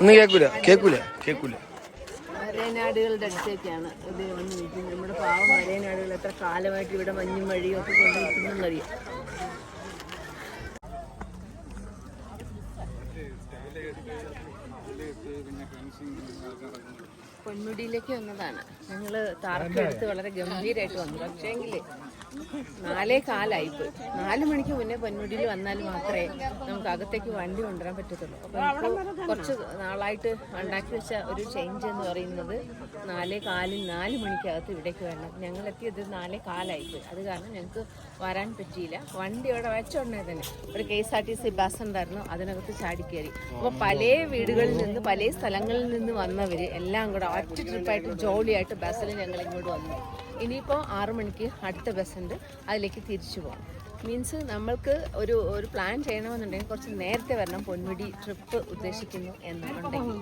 ഒന്നും കേക്കൂല കേക്കൂല കേക്കൂല. നമ്മുടെ കാലമായിട്ട് ഇവിടെ പൊന്മുടിയിലേക്ക് വന്നതാണ്. ഞങ്ങൾ താറക്കെടുത്ത് വളരെ ഗംഭീരമായിട്ട് വന്നു. പക്ഷേങ്കിൽ നാലേ കാലായി നാല് മണിക്ക് മുന്നേ പൊന്മുടിയിൽ വന്നാൽ മാത്രമേ നമുക്ക് അകത്തേക്ക് വണ്ടി കൊണ്ടുവരാൻ പറ്റത്തുള്ളൂ. അപ്പോൾ കുറച്ച് നാളായിട്ട് ഉണ്ടാക്കി വെച്ച ഒരു ചേഞ്ച് എന്ന് പറയുന്നത് നാലേ കാലിൽ നാല് മണിക്കകത്ത് ഇവിടേക്ക് വരണം. ഞങ്ങൾ എത്തിയത് നാലേ കാലായിപ്പോയി അത് കാരണം ഞങ്ങൾക്ക് വരാൻ പറ്റിയില്ല. വണ്ടി അവിടെ വെച്ചോണ്ടേ തന്നെ ഒരു K S R T C bus ഉണ്ടായിരുന്നു. അതിനകത്ത് ചാടിക്കേറി അപ്പോൾ പല വീടുകളിൽ നിന്ന് പല സ്ഥലങ്ങളിൽ നിന്ന് വന്നവർ എല്ലാം കൂടെ ഒറ്റ ട്രിപ്പായിട്ട് ജോളിയായിട്ട് ബസ്സിൽ ഞങ്ങൾ ഇങ്ങോട്ട് വന്നു. ഇനിയിപ്പോൾ ആറു മണിക്ക് അടുത്ത ബസ്സുണ്ട് അതിലേക്ക് തിരിച്ചു പോകാം മീൻസ് നമ്മൾക്ക് ഒരു ഒരു പ്ലാൻ ചെയ്യണമെന്നുണ്ടെങ്കിൽ കുറച്ച് നേരത്തെ വരണം പൊന്മുടി ട്രിപ്പ് ഉദ്ദേശിക്കുന്നു എന്നുണ്ടെങ്കിൽ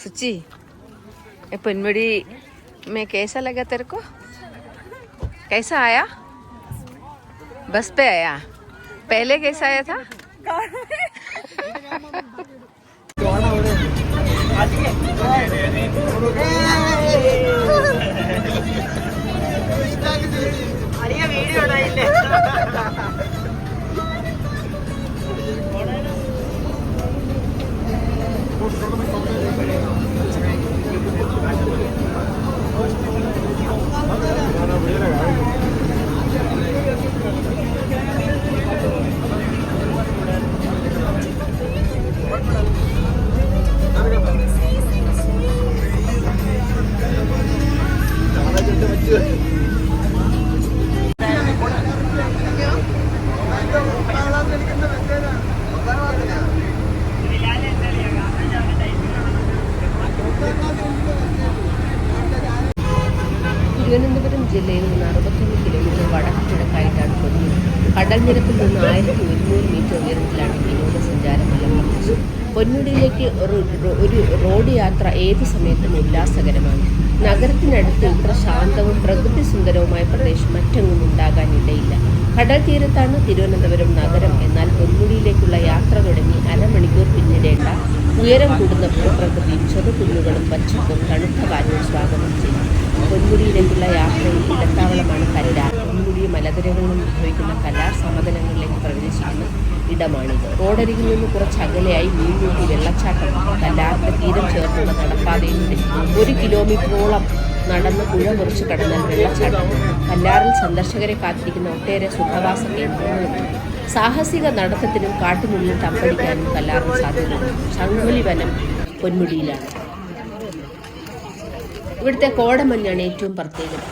सच्ची ये पनमड़ी में कैसा लगा तेरे को कैसा आया बस पे आया पहले कैसा आया था തിരുവനന്തപുരം ജില്ലയിൽ നിന്ന് അറുപത്തൊന്ന് കിലോമീറ്റർ വടക്ക് കിഴക്കായിട്ടാണ് പൊന്മുടി കടൽ നിരപ്പിൽ നിന്ന് ആയിരത്തി ഒരുന്നൂറ് മീറ്റർ ഉയരത്തിലാണ് വിനോദസഞ്ചാര മലപ്രദേശം പൊന്മുടിയിലേക്ക് ഒരു ഒരു റോഡ് യാത്ര ഏത് സമയത്തും ഉല്ലാസകരമാണ്. നഗരത്തിനടുത്ത് ഇത്ര ശാന്തവും പ്രകൃതി സുന്ദരവുമായ പ്രദേശം മറ്റെങ്ങും ഉണ്ടാകാനിടയില്ല. കടൽ തീരത്താണ് തിരുവനന്തപുരം നഗരം. എന്നാൽ പൊന്മുടിയിലേക്കുള്ള യാത്ര തുടങ്ങി അരമണിക്കൂർ പിന്നിടേണ്ട ഉയരം കൂടുന്ന ഭൂപ്രകൃതിയും ചെറുകുന്നുകളും പച്ചപ്പും തണുത്ത കാറ്റും സ്വാഗതം ചെയ്യും പൊന്മുടിയിലേക്കുള്ള യാത്രയിൽ ഇടത്താവളമാണ് കല്ലാർ പൊന്മുടി മലനിരകളിൽ നിന്ന് ഉത്ഭവിക്കുന്ന കല്ലാർ സമതലങ്ങളിലേക്ക് പ്രവേശിക്കുന്ന ഇടമാണിത്. റോഡരികിൽ നിന്ന് കുറച്ച് അകലെയായി മീൻമുട്ടി വെള്ളച്ചാട്ടം കല്ലാറിന്റെ തീരം ചേർന്നുള്ള നടപ്പാതയിലൂടെ ഒരു കിലോമീറ്ററോളം നടന്ന് പുഴ മുറിച്ച് കടന്നാൽ വെള്ളച്ചാട്ടം. കല്ലാറിൽ സന്ദർശകരെ കാത്തിരിക്കുന്ന ഒട്ടേറെ സുഖവാസ കേന്ദ്രങ്ങളും സാഹസിക നടത്തത്തിനും കാട്ടുമുള്ളിൽ തമ്പടിക്കാനും കല്ലാറിൽ സാധ്യത ശംഖുലി വനം പൊന്മുടിയിലാണ്. ഇവിടുത്തെ കോടമഞ്ഞാണ് ഏറ്റവും പ്രത്യേകത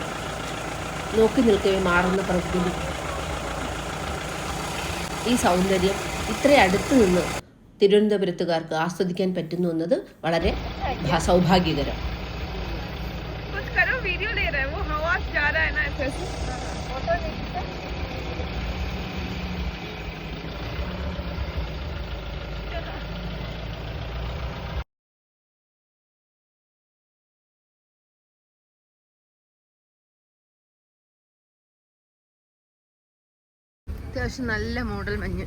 നോക്കി നിൽക്കവേ മാറുന്ന പ്രകൃതി. ഈ സൗന്ദര്യം ഇത്ര അടുത്ത് നിന്ന് തിരുവനന്തപുരത്തുകാർക്ക് ആസ്വദിക്കാൻ പറ്റുന്നു എന്നത് വളരെ സൗഭാഗ്യകരം. वीडियो ले रहा है वो हवा जा रहा है ना ऐसे फोटो नहीं खींचा? അത്യാവശ്യം നല്ല മൂടൽ മഞ്ഞ്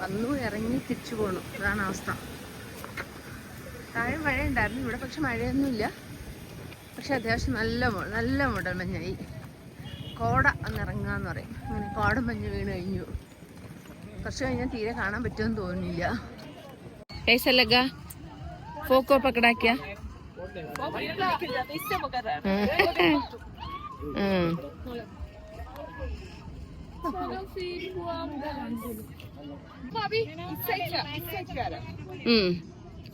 വന്നു ഇറങ്ങി തിരിച്ചു പോണു അതാണ് അവസ്ഥ താഴെ മഴ ഉണ്ടായിരുന്നു ഇവിടെ പക്ഷെ മഴയൊന്നുമില്ല. പക്ഷെ അത്യാവശ്യം നല്ല നല്ല മുടൽ മഞ്ഞായി. കോട എന്നിറങ്ങാന്ന് പറയും. അങ്ങനെ കോട മഞ്ഞ് വീണ് കഴിഞ്ഞു. കുറച്ച് കഴിഞ്ഞാൽ തീരെ കാണാൻ പറ്റുമെന്ന് തോന്നുന്നില്ല. കൈസല്ലഗ പോക്കോ പക്കടാക്കിയ ഉം.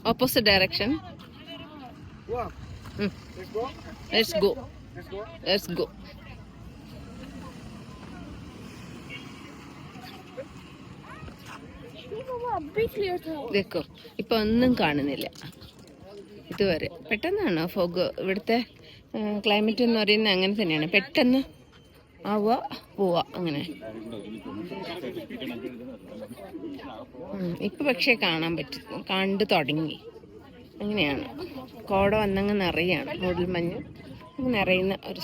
opposite direction. Wow. Mm. Let's go. Let's go. Let's go. Let's go. ഇതൊക്കെ ഇപ്പൊ ഒന്നും കാണുന്നില്ല ഇതുവരെ പെട്ടെന്നാണ് ഫോഗ് ഇവിടുത്തെ ക്ലൈമറ്റ് എന്ന് പറയുന്നത് അങ്ങനെ തന്നെയാണ് പെട്ടെന്ന് ആവുക പോവുക അങ്ങനെ. ഇപ്പൊ പക്ഷേ കാണാൻ പറ്റും. കണ്ടു തുടങ്ങി. അങ്ങനെയാണ്. കോട വന്നങ്ങ് നിറയാണ്. മൂടൽ മഞ്ഞ്. നിറയുന്ന ഒരു